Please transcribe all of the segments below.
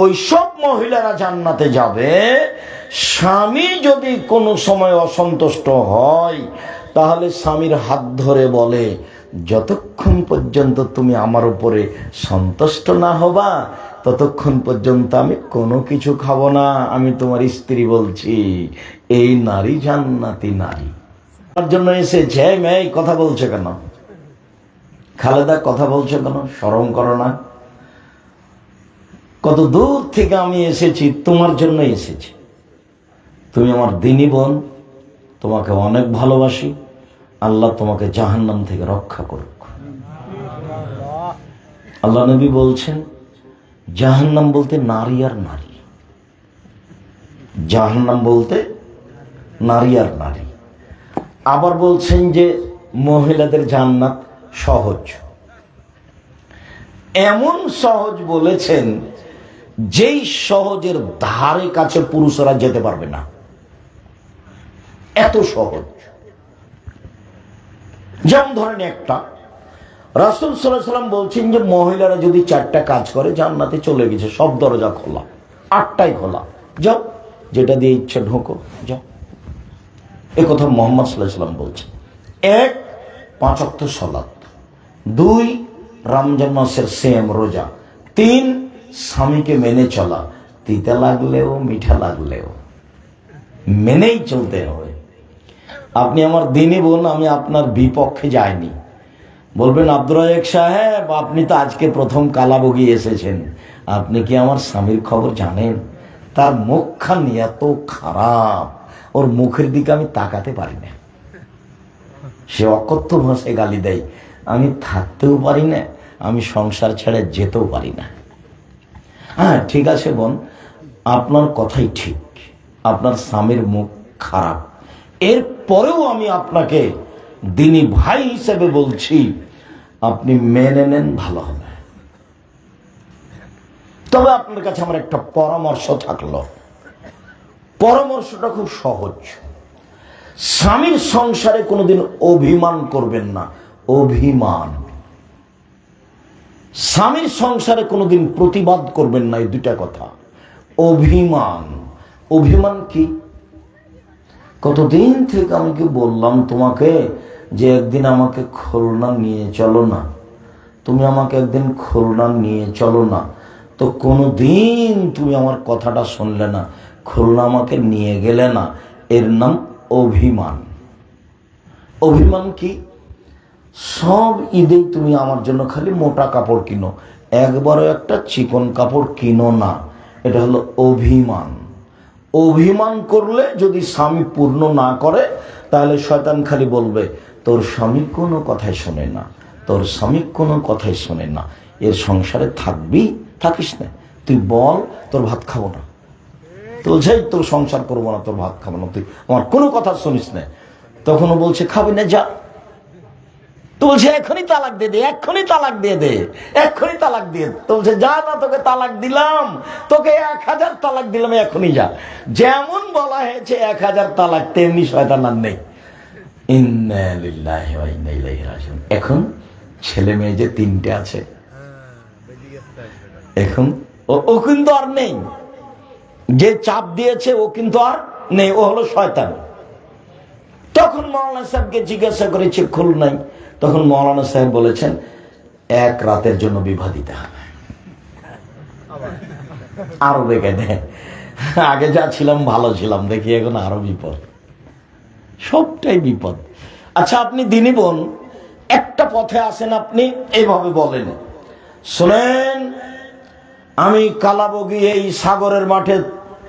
ওই সব মহিলারা জান্নাতে যাবে। স্বামী যদি কোনো সময় অসন্তুষ্ট হয়, তাহলে স্বামীর হাত ধরে বলে, যতক্ষণ পর্যন্ত তুমি আমার উপরে সন্তুষ্ট না হবা, ততক্ষণ পর্যন্ত আমি কোনো কিছু খাব না। আমি তোমার স্ত্রী বলছি, এই নারী জান্নাতি নারী তার জন্য এসেছে, এই মেয়ে কথা বলছে কেন? খালেদা, কথা বলছে কেন? স্মরণ করো না। কত দূর থেকে আমি এসেছি, তোমার জন্য এসেছি। তুমি আমার দিনী বোন, তোমাকে অনেক ভালোবাসি, আল্লাহ তোমাকে জাহান্নাম থেকে রক্ষা করুক। আল্লাহ নবী বলছেন, জাহান্নাম বলতে নারী আর নারী। জাহান্নাম বলতে নারী আর নারী। আবার বলছেন যে, মহিলাদের জান্নাত সহজ। এমন সহজ বলেছেন যেই সহজের ধারে কাছে পুরুষরা যেতে পারবে না। এত সহজ। যেমন ধরেন একটা, রাসুল সাল্লাম বলছেন যে, মহিলারা যদি চারটা কাজ করে, জান্নাতে চলে গেছে, সব দরজা খোলা, আটটাই খোলা। যাও, যেটা দিয়ে ইচ্ছে ঢোকো, যাও। এ কথা মোহাম্মদ সাল্লাহ সাল্লাম বলছেন। এক, পাঁচ অক্ট সলাৎ দুই, রমজান মাসের সেম রোজা। তিন স্বামীকে মেনে চলা, তিতা লাগলেও, মিঠা লাগলেও, মেনেই চলতে হবে। আপনি আমার দিনই বলুন আমি আপনার বিপক্ষে যাইনি। বলবেন, আব্দুর রাজাক সাহেব, আপনি তো আজকে প্রথম কালাবগি এসেছেন। আপনি কি আমার স্বামীর খবর জানেন? তার মুখখানি এত খারাপ, ওর মুখের দিকে আমি তাকাতে পারি না। সে অকথ্য ভাষায় গালি দেয়। আমি থাকতেও পারি না, আমি সংসার ছেড়ে যেতেও পারি না। হ্যাঁ ঠিক আছে বোন। আপনার কথাই ঠিক। আপনার স্বামীর মুখ খারাপ। এর পরেও আমি আপনাকে দিনী ভাই হিসেবে বলছি, আপনি মেনে নেন, ভালো হবে। তবে আপনার কাছে আমার একটা পরামর্শ থাকল। পরামর্শটা খুব সহজ। স্বামীর সংসারে কোনোদিন অভিমান করবেন না। অভিমান। স্বামীর সংসারে কোনোদিন প্রতিবাদ করবেন না, এই দুটা কথা। অভিমান। অভিমান কি? কতদিন থেকে আমি কি বললাম তোমাকে যে একদিন আমাকে খুলনা নিয়ে চলো না? তুমি আমাকে একদিন খুলনা নিয়ে চলো না। তো কোনো দিন তুমি আমার কথাটা শুনলে না, খুলনা আমাকে নিয়ে গেলে না। এর নাম অভিমান। অভিমান কি? সব ঈদেই তুমি আমার জন্য খালি মোটা কাপড় কিনো। একবারও একটা চিকন কাপড় কিনো না। এটা হলো অভিমান। অভিমান করলে যদি স্বামী পূর্ণ না করে, তাহলে শয়তান খালি বলবে, তোর স্বামী কোনো কথাই শোনে না। তোর স্বামী কোনো কথাই শোনে না। এর সংসারে থাকবি? থাকিস না। তুই বল, তোর ভাত খাব না। তো "এই তোর সংসার করব না, তোর ভাত খাব না। তুই আমার কোনো কথা শুনিস না। তখনও বলছে, খাবি না, যা। তো বলছে এখনই তালাক দিয়ে দে, এক্ষুনি তালাক দিয়ে দে, এক্ষুনি তালাক দিয়ে দে। তো বলছে, যা না তোকে তালাক দিলাম, তোকে এক হাজার তালাক দিলাম এখনই যা। যেমন বলা হয়েছে, এক হাজার তালাক, তেমনি শয়তান নেই। এখন ছেলে মেয়ে যে তিনটে আছে, এখন ও- কিন্তু আর নেই। যে চাপ দিয়েছে, ও কিন্তু আর নেই, ও হলো শয়তান। তখন মৌলানা সাহেবকে জিজ্ঞাসা করেছে, খুল নাই। তখন মৌলানা সাহেব বলেছেন, এক রাতের জন্য বিবাহ দিতে হবে। আরও দে আগে যা ছিলাম, ভালো ছিলাম। দেখি এখন আরও বিপদ। সবটাই বিপদ। আচ্ছা আপনি দিনী বোন, একটা পথে আসেন আপনি, এইভাবে বলেন। শোনেন, আমি কালাবগি এই সাগরের মাঠে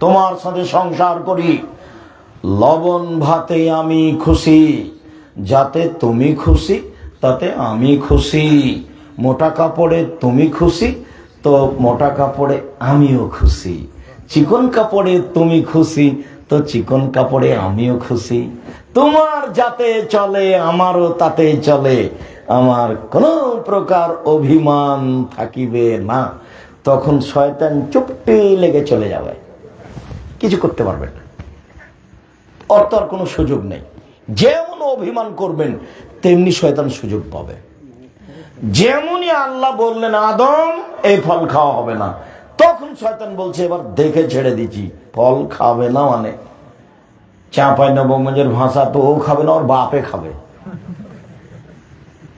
তোমার সাথে সংসার করি। লবণ ভাতে আমি খুশি, যাতে তুমি খুশি। তাতে আমি খুশি। মোটা কাপড়ে তুমি খুশি, তো মোটা কাপড়ে আমিও খুশি। চিকন কাপড়ে তুমি খুশি, তো চিকন কাপড়ে আমিও খুশি। তোমার যাতে চলে, আমারও তাতে চলে। আমার কোনো প্রকার অভিমান থাকিবে না। তখন শয়তান চুপটি লেগে চলে যাবে। কিছু করতে পারবে না। অর্থ আর কোনো সুযোগ নেই। যেমন অভিমান করবেন, তেমনি শয়তান সুযোগ পাবে। যেমনই আল্লাহ বললেন, আদম, এই ফল খাওয়া হবে না। তখন শয়তান বলছে, এবার দেখে ছেড়ে দিচ্ছি, ফল খাবে না মানে। চাঁপাই নবগঞ্জের ভাষা তো ও খাবে না, ওর বাপে খাবে।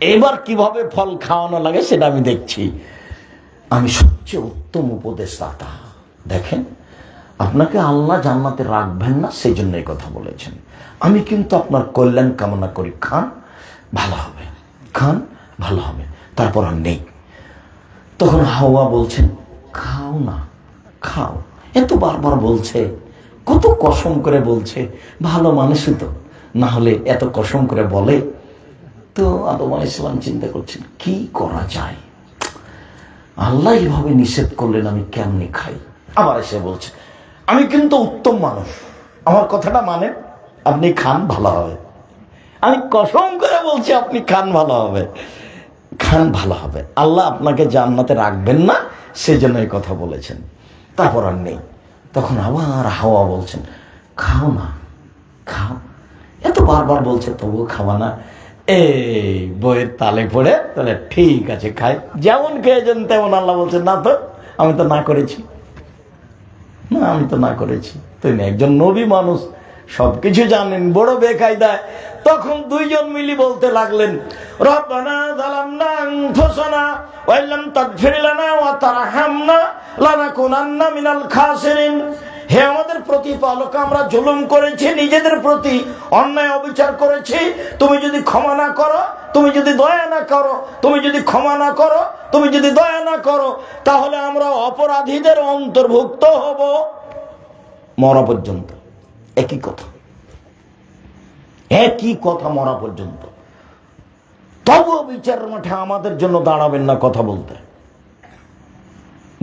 এবার কীভাবে ফল খাওয়ানো লাগে সেটা আমি দেখছি। আমি সবচেয়ে উত্তম উপদেশদাতা দেখেন আপনাকে আল্লাহ জান্নাতে রাখবেন না সেই জন্য এই কথা বলেছেন। আমি কিন্তু আপনার কল্যাণ কামনা করি। খান, ভালো হবে। খান, ভালো হবে। তারপর আর নেই। তখন হাওয়া বলছেন খাও না, খাও। এত বারবার বলছে, কত কসম করে বলছে, ভালো মানুষই তো। না হলে এত কসম করে বলে। তো আদম আলাহ ইসলাম চিন্তা করছেন, কি করা যায়? আল্লাহ এইভাবে নিষেধ করলেন, আমি কেমনি খাই? আবার এসে বলছে আমি কিন্তু উত্তম মানুষ। আমার কথাটা মানে আপনি খান, ভালো হবে। আমি কসম করে বলছি, আপনি খান, ভালো হবে। খান, ভালো হবে। আল্লাহ আপনাকে জান্নাতে রাখবেন না, সেজন্য এই কথা বলেছেন। তারপর আর নেই। তখন আবার হাওয়া বলছেন, খাও না, খাও। এত বারবার বলছে, তবুও খাওয়া না। এই বইয়ের তালে পড়ে, তাহলে ঠিক আছে, খাই। যেমন খেয়েছেন, তেমন আল্লাহ বলছেন, না তো, আমি তো না করেছি। না, আমি তো না করেছি। তুই না একজন নবী মানুষ, সবকিছু জানেন, বড় বেকায়দায়। তখন দুইজন মিলি বলতে লাগলেন হে আমাদের প্রতিপালক, আমরা জুলুম করেছি, নিজেদের প্রতি অন্যায় অবিচার করেছি। তুমি যদি ক্ষমা না করো তুমি যদি দয়া না করো, তুমি যদি ক্ষমা না করো, তুমি যদি দয়া না করো, তাহলে আমরা অপরাধীদের অন্তর্ভুক্ত হব মরা পর্যন্ত। একই কথা। একই কথা মরা পর্যন্ত। তবুও বিচারের মাঠে আমাদের জন্য দাঁড়াবেন না কথা বলতে।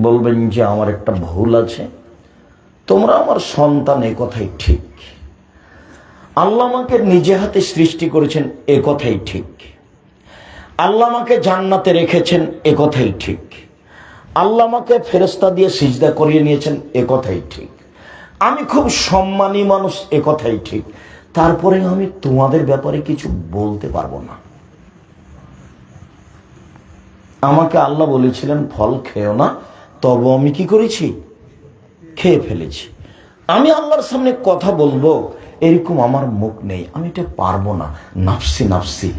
বলবেন যে আমার একটা ভুল আছে। তোমরা আমার সন্তান, এ কথাই ঠিক। আল্লাহ আমাকে নিজে হাতে সৃষ্টি করেছেন, এ কথাই ঠিক। আল্লাহ আমাকে জান্নাতে রেখেছেন, এ কথাই ঠিক। আল্লাহ আমাকে ফেরস্তা দিয়ে সিজদা করিয়ে নিয়েছেন, এ কথাই ঠিক। আমি খুব সম্মানী মানুষ, এ কথাই ঠিক। তারপরে আমি তোমাদের ব্যাপারে কিছু বলতে পারব না। আমাকে আল্লাহ বলেছিলেন, ফল খেও না, তবে আমি কি করেছি? খেয়ে ফেলেছি। আমি আল্লাহর সামনে কথা বলব এরকম আমার মুখ নেই, আমি এটা পারব না। নাফসি নাফসি।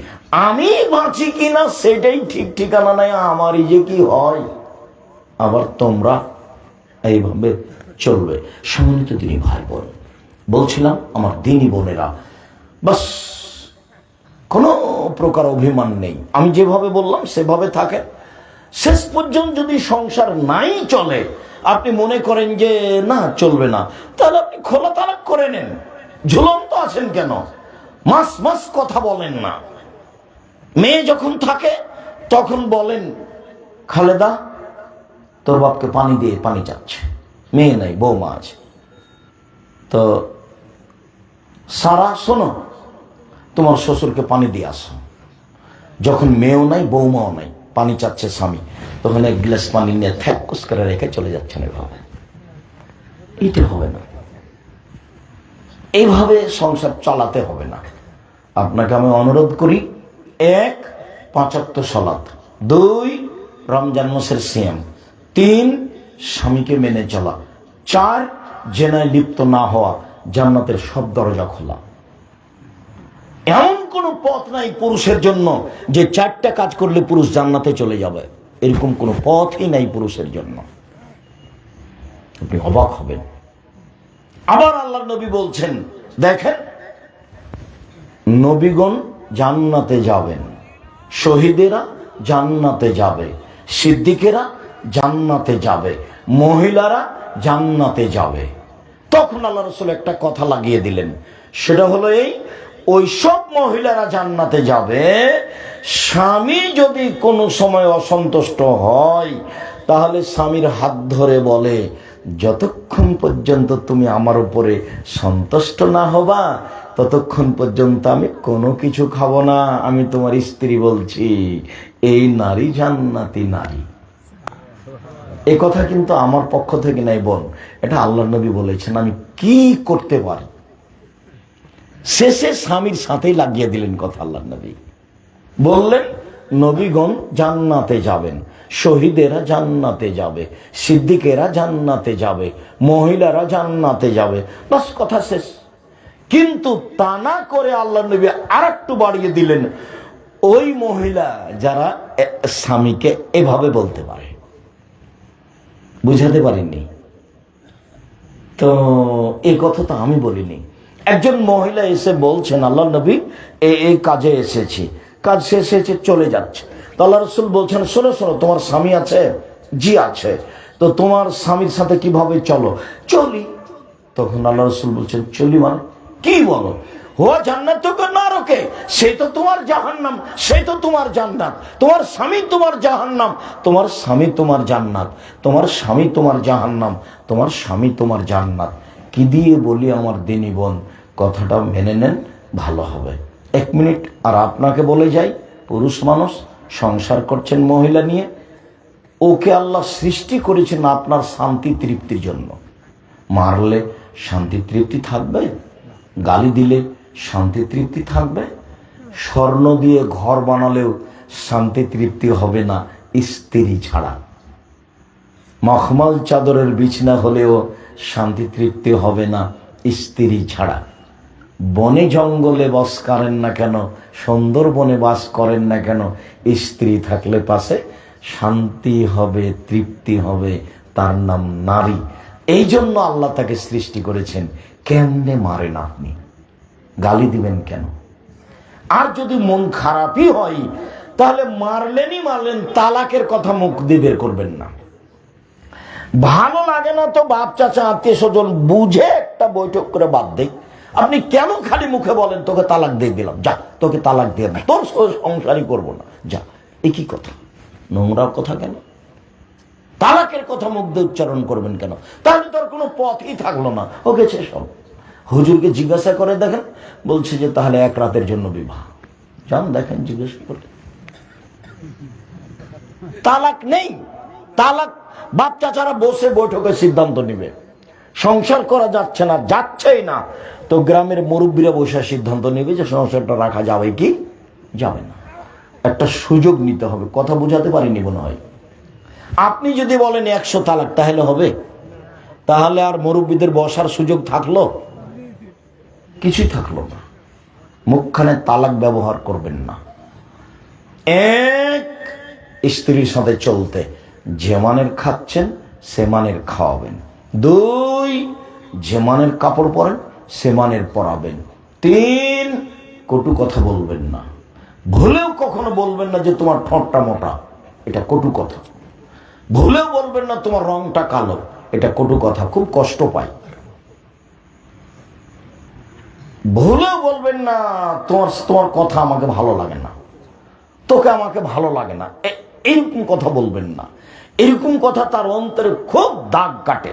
আমি বাঁচি কি না সেটাই ঠিক ঠিকানা নাই, আমারই যে কি হয়? আবার তোমরা এইভাবে চলবে। সম্মানিত তিনি ভাই বোন বলছিলাম আমার দিনী বোনেরা, বাস, কোনো প্রকার অভিমান নেই। আমি যেভাবে বললাম, সেভাবে থাকে। শেষ পর্যন্ত যদি সংসার নাই চলে, আপনি মনে করেন যে না, চলবে না, তাহলে আপনি খোলা তালাক করে নেন। ঝুলন্ত আছেন কেন? মাস মাস কথা বলেন না। মেয়ে যখন থাকে, তখন বলেন, খালেদা, তোর বাপকে পানি দিয়ে পানি চাচ্ছে। মেয়ে নাই, বৌমা আছে। তো সারা, শোনো, তোমার শ্বশুরকে পানি দিয়ে আসো। যখন মেয়েও নাই, বৌমাও নাই, পানি চাচ্ছে স্বামী, তখন এক গ্লাস পানি নিয়ে থ্যাক করে রেখে চলে যাচ্ছেন এভাবে। এটা হবে না। এইভাবে সংসার চালাতে হবে না। আপনাকে আমি অনুরোধ করি, এক, পাঁচাত্তর সলাত, দুই, রমজান মাসের সিএম তিন, স্বামীকে মেনে চলা, চার, জেনায় লিপ্ত না হওয়া, জান্নাতের সব দরজা খোলা। এমন কোন পথ নাই পুরুষের জন্য যে চারটা কাজ করলে পুরুষ জান্নাতে চলে যাবে। এরকম কোনো পথই নাই পুরুষের জন্য। আপনি অবাক হবেন। আবার আল্লাহ নবী বলছেন, দেখেন, নবীগণ জান্নাতে যাবেন, শহীদেরা জান্নাতে যাবে, সিদ্দিকেরা জান্নাতে যাবে, মহিলারা জান্নাতে যাবে। তখন আল্লাহ রসুল একটা কথা লাগিয়ে দিলেন, সেটা হলো এই, ওই সব মহিলারা জান্নাতে যাবে, স্বামী যদি কোনো সময় অসন্তুষ্ট হয়, তাহলে স্বামীর হাত ধরে বলে যতক্ষণ পর্যন্ত তুমি আমার উপরে সন্তুষ্ট না হবা, ততক্ষণ পর্যন্ত আমি কোনো কিছু খাব না, আমি তোমার স্ত্রী বলছি। এই নারী জান্নাতি নারী। এ কথা কিন্তু আমার পক্ষ থেকে নাই বোন, এটা আল্লাহ নবী বলেছেন, আমি কি করতে পারি? শেষে স্বামীর সাথেই লাগিয়ে দিলেন কথা আল্লাহ নবী। বললেন, নবীগণ জান্নাতে যাবেন। শহীদেরা জান্নাতে যাবে, সিদ্দিকেরা জান্নাতে যাবে, মহিলারা জান্নাতে যাবে। বাস কথা শেষ। কিন্তু তা না করে আল্লাহ নবী আর একটু বাড়িয়ে দিলেন। ওই মহিলা যারা স্বামীকে এভাবে বলতে পারে। বুঝাতে পারিনি তো এই কথা তো আমি বলিনি। একজন মহিলা এসে বলছেন, আল্লাহ নবী এই কাজে এসেছি। কাজ শেষ হয়েছে, চলে যাচ্ছে। তো আল্লাহ রসুল বলছেন, শোনো শোনো, তোমার স্বামী আছে, জি আছে। তো তোমার স্বামীর সাথে কীভাবে চলো? চলি। তখন আল্লাহ রসুল বলছেন, চলি মানে কি বলো? হুয়া জান্নাত তোকে না রোকে সে তো তোমার জাহান্নাম, সে তো তোমার জান্নাত। তোমার স্বামী তোমার জাহান্নাম, তোমার স্বামী তোমার জান্নাত। তোমার স্বামী তোমার জাহান্নাম, তোমার স্বামী তোমার জান্নাত। কি দিয়ে বলি আমার দিনী বোন? কথাটা মেনে নেন, ভালো হবে। এক মিনিট, আর আপনাকে বলে যাই, পুরুষ মানুষ সংসার করছেন মহিলা নিয়ে, ওকে আল্লাহ সৃষ্টি করেছেন আপনার শান্তি তৃপ্তির জন্য। মারলে শান্তি তৃপ্তি থাকবে, গালি দিলে শান্তি তৃপ্তি থাকবে, স্বর্ণ দিয়ে ঘর বানালেও শান্তি তৃপ্তি হবে না স্ত্রী ছাড়া। মখমল চাদরের বিছনা হলেও শান্তি তৃপ্তি হবে না স্ত্রী ছাড়া। বনে জঙ্গলে বাস করেন না কেন? সুন্দর বনে বাস করেন না কেন? স্ত্রী থাকলে পাশে শান্তি হবে, তৃপ্তি হবে, তার নাম নারী। এই জন্য আল্লাহ তাকে সৃষ্টি করেছেন। কেমনে মারেন আপনি? গালি দিবেন কেন? আর যদি মন খারাপই হয়, তাহলে মারলেনই মারলেন, তালাকের কথা মুখ দিয়ে বের করবেন না। ভালো লাগে না তো বাপ চাচা আত্মীয় স্বজন বুঝে একটা বৈঠক করে বাদ দেই আপনি কেন খালি মুখে বলেন, তোকে তালাক দিয়ে দিলাম, যা, তোকে তালাক দিয়ে তোর সংসারই করব না। যা একই কথা? নোংরা কথা কেন? তালাকের কথা মুখ দিয়ে উচ্চারণ করবেন কেন? তাহলে তোর কোনো পথই থাকল না। ও গেছে সব হুজুরকে জিজ্ঞাসা করে দেখেন, বলছে যে তাহলে এক রাতের জন্য বিবাহ। যান, দেখেন, জিজ্ঞাসা করে তালাক নেই। তালাক, বাপ চাচারা বসে বৈঠকে সিদ্ধান্ত নিবে। সংসার করা যাচ্ছে না, যাচ্ছেই না। তো গ্রামের মুরব্বীরা বসে সিদ্ধান্ত নেবে যে সংসারটা রাখা যাবে কি? যাবে না। একটা সুযোগ নিতে হবে। কথা বোঝাতে পারিনি মনে হয়। আপনি যদি বলেন একশো তালাক, তাহলে হবে। তাহলে আর মুরব্বীদের বসার সুযোগ থাকল? কিছুই থাকল না। মুখখানে তালাক ব্যবহার করবেন না। এক স্ত্রীর সাথে চলতে যে মানের খাচ্ছেন, সে মানের খাওয়াবেন। দুই, যে মানের কাপড় পরেন, সে মানের পরাবেন। তিন, কটু কথা বলবেন না। ভুলেও কখনো বলবেন না যে তোমার ঠোঁটটা মোটা, এটা কটু কথা। ভুলেও বলবেন না তোমার রংটা কালো, এটা কটু কথা, খুব কষ্ট পায়। ভুলেও বলবেন না, তোমার তোমার কথা আমাকে ভালো লাগে না। তোকে আমাকে ভালো লাগে না। এরকম কথা বলবেন না। এরকম কথা তার অন্তরে খুব দাগ কাটে।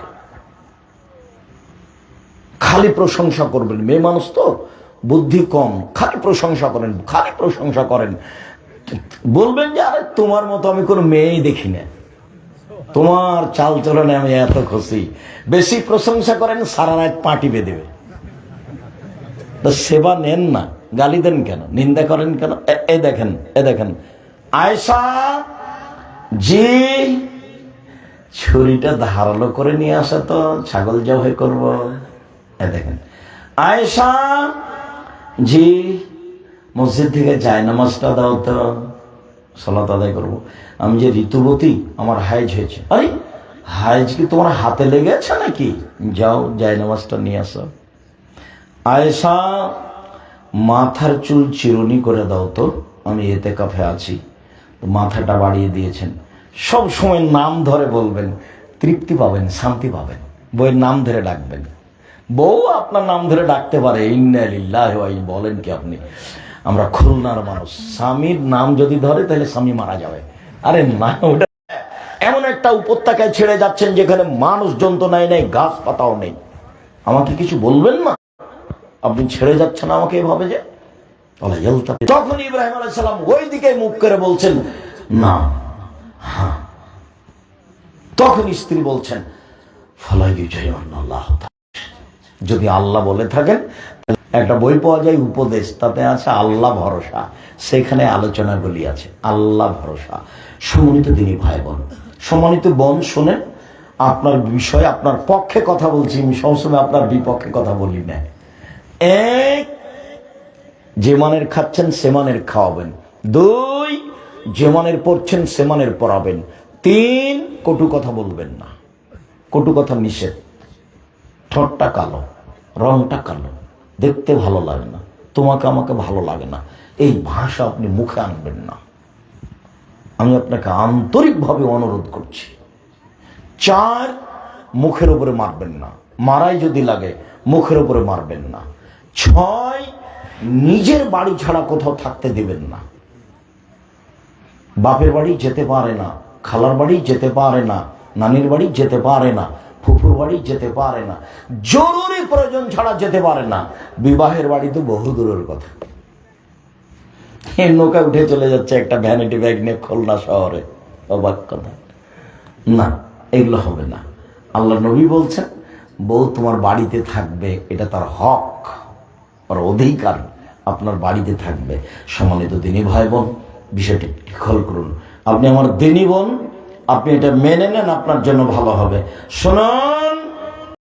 খালি প্রশংসা করবেন। মেয়ে মানুষ তো বুদ্ধি কম। খালি প্রশংসা করেন, খালি প্রশংসা করেন। বলবেন যে, আরে, তোমার মতো আমি কোনো মেয়েই দেখি না। তোমার চাল চলনে আমি এত খুশি। বেশি প্রশংসা করেন, সারা রাত পাটি বেঁধেবে তো সেবা নেন না। গালি দেন কেন? নিন্দা করেন কেন? এ- দেখেন, এ দেখেন। আয়সা জি, ছুরিটা ধারালো করে নিয়ে আসা তো, ছাগল জবাই করব। দেখেন। আয়সা জি, মসজিদ থেকে যায়, নামাজটা দাও তো, সালাত আদায় করব। আমি যে ঋতুবতী, আমার হাইজ হয়েছে। আরে হাইজ কি তোমার হাতে লেগেছে নাকি? যাও যায় নামাজটা নিয়ে আসো। আয়েশা, মাথার চুল চিরুনি করে দাও তো, আমি এতে কাফে আছি। তো মাথাটা বাড়িয়ে দিয়েছেন। সব সময় নাম ধরে বলবেন, তৃপ্তি পাবেন, শান্তি পাবেন। বইয়ের নাম ধরে ডাকবেন। বউ আপনার নাম ধরে ডাকতে পারে, ইন্নালিল্লাহ বলেন কি আপনি? আমরা খুলনার মানুষ। স্বামীর নাম যদি ধরে, তাহলে স্বামী মারা যাবে। আরে না, ওটা এমন একটা উপত্যকায় ছেড়ে যাচ্ছেন যেখানে মানুষ যন্ত্রণায় নেই গাছ পাতাও নেই। আমাকে কিছু বলবেন না? আপনি ছেড়ে যাচ্ছেন আমাকে এভাবে যে। তখন ইব্রাহিম আলাইসালাম ওই দিকে মুখ করে বলছেন, না হ্যাঁ। তখন স্ত্রী বলছেন ফলাই বিজয় আল্লাহ যদি আল্লাহ বলে থাকেন একটা বই পাওয়া যায়, উপদেশ, তাতে আছে আল্লাহ ভরসা। সেখানে আলোচনাগুলি আছে, আল্লাহ ভরসা। সম্মানিত দিনী ভাই বোন সম্মানিত বোন, শোনেন, আপনার বিষয়ে আপনার পক্ষে কথা বলছি, আমি সবসময় আপনার বিপক্ষে কথা বলি না। এক, যে মানের খাচ্ছেন, সে মানের খাওয়াবেন। দুই, যে মানের পড়ছেন সে মানের পড়াবেন তিন, কটু কথা বলবেন না। কটু কথা নিষেধ। ঠোঁটটা কালো, রংটা কালো, দেখতে ভালো লাগে না, তোমাকে আমাকে ভালো লাগে না, এই ভাষা আপনি মুখে আনবেন না। আমি আপনাকে আন্তরিকভাবে অনুরোধ করছি, চার মুখের উপরে মারবেন না, মারাই যদি লাগে, মুখের উপরে মারবেন না, ছয় নিজের বাড়ি ছাড়া কোথাও থাকতে দিবেন না। বাপের বাড়ি যেতে পারে না, খালার বাড়ি যেতে পারে না, নানির বাড়ি যেতে পারে না ফুফুর বাড়ি যেতে পারে না। জরুরি প্রয়োজন ছাড়া যেতে পারে না। বিবাহের বাড়ি তো বহু দূরের কথা। নৌকা উঠে চলে যাচ্ছে একটা ভ্যানিটি ব্যাগ নিয়ে খুলনা শহরে। অবাক কথা। না, এগুলো হবে না। আল্লাহ নবী বলছেন, বউ তোমার বাড়িতে থাকবে, এটা তার হক আর অধিকার, আপনার বাড়িতে থাকবে। সম্মানিত দিনী ভাই বোন, বিষয়টি খেয়াল করুন। আপনি আমার দিনী বোন আপনি এটা মেনে নেন আপনার জন্য ভালো হবে। শুনুন।